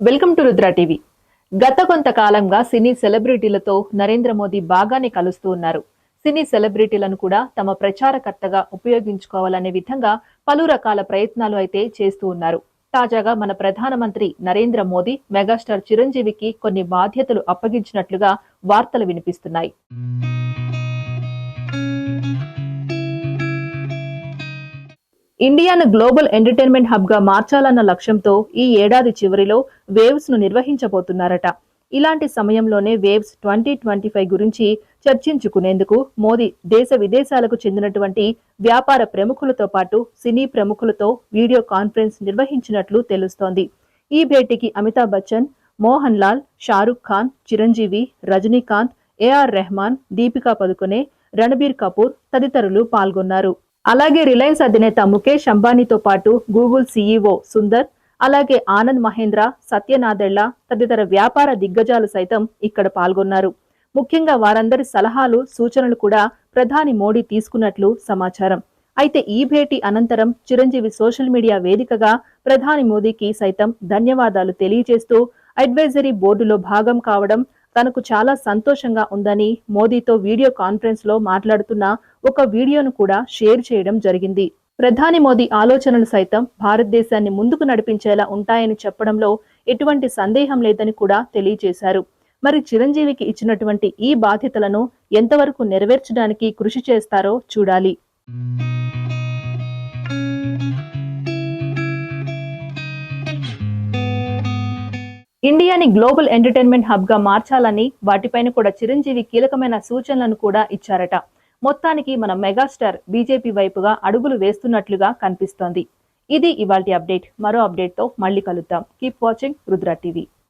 Welcome to Rudra TV. గత కొంతకాలంగా సినీ సెలబ్రిటీలతో నరేంద్ర మోదీ బాగానే కలుస్తూ ఉన్నారు. సినీ సెలబ్రిటీలను కూడా తమ ప్రచారకర్తగా ఉపయోగించుకోవాలనే విధంగా పలు రకాల ప్రయత్నాలు అయితే చేస్తూ ఉన్నారు. తాజాగా మన ప్రధానమంత్రి నరేంద్ర మోదీ మెగాస్టార్ చిరంజీవికి కొన్ని బాధ్యతలు అప్పగించినట్లుగా వార్తలు వినిపిస్తున్నాయి. ఇండియాను గ్లోబల్ ఎంటర్టైన్మెంట్ హబ్గా మార్చాలన్న లక్ష్యంతో ఈ ఏడాది చివరిలో వేవ్స్ను నిర్వహించబోతున్నారట. ఇలాంటి సమయంలోనే వేవ్స్ ట్వంటీ ట్వంటీ ఫైవ్ గురించి చర్చించుకునేందుకు మోదీ దేశ విదేశాలకు చెందినటువంటి వ్యాపార ప్రముఖులతో పాటు సినీ ప్రముఖులతో వీడియో కాన్ఫరెన్స్ నిర్వహించినట్లు తెలుస్తోంది. ఈ భేటీకి అమితాబ్ బచ్చన్ మోహన్ లాల్ షారుఖ్ ఖాన్ చిరంజీవి రజనీకాంత్ ఏఆర్ రెహమాన్ దీపికా పదుకొనే రణబీర్ కపూర్ తదితరులు పాల్గొన్నారు. అలాగే రిలయన్స్ అధినేత ముఖేష్ అంబానీతో పాటు గూగుల్ సీఈఓ సుందర్ అలాగే ఆనంద్ మహేంద్ర సత్యనాదెళ్ళ తదితర వ్యాపార దిగ్గజాలు సైతం ఇక్కడ పాల్గొన్నారు. ముఖ్యంగా వారందరి సలహాలు సూచనలు కూడా ప్రధాని మోడీ తీసుకున్నట్లు సమాచారం. అయితే ఈ భేటీ అనంతరం చిరంజీవి సోషల్ మీడియా వేదికగా ప్రధాని మోదీకి సైతం ధన్యవాదాలు తెలియజేస్తూ అడ్వైజరీ బోర్డులో భాగం కావడం తనకు చాలా సంతోషంగా ఉందని మోదీతో వీడియో కాన్ఫరెన్స్లో మాట్లాడుతున్న ఒక వీడియోను కూడా షేర్ చేయడం జరిగింది. ప్రధాని మోదీ ఆలోచనలు సైతం భారతదేశాన్ని ముందుకు నడిపించేలా ఉంటాయని చెప్పడంలో ఎటువంటి సందేహం లేదని కూడా తెలియజేశారు. మరి చిరంజీవికి ఇచ్చినటువంటి ఈ బాధ్యతలను ఎంతవరకు నెరవేర్చడానికి కృషి చేస్తారో చూడాలి. ఇండియాని గ్లోబల్ ఎంటర్టైన్మెంట్ హబ్గా మార్చాలని వాటిపైన కూడా చిరంజీవి కీలకమైన సూచనలను కూడా ఇచ్చారట. మొత్తానికి మన మెగాస్టార్ బీజేపీ వైపుగా అడుగులు వేస్తున్నట్లుగా కనిపిస్తోంది. ఇది ఇవాల్టి అప్డేట్. మరో అప్డేట్తో మళ్ళీ కలుద్దాం. Keep watching Rudra TV